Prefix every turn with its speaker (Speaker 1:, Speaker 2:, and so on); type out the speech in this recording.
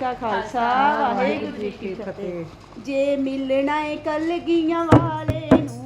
Speaker 1: ਕਾ ਖਾਲਸਾ ਵਾਹਿਗੁਰੂ ਜੀ ਕੀ ਫਤਿਹ। ਜੇ ਮਿਲਣਾ ਏ ਕਲਗੀਆਂ ਵਾਲੇ ਨੂੰ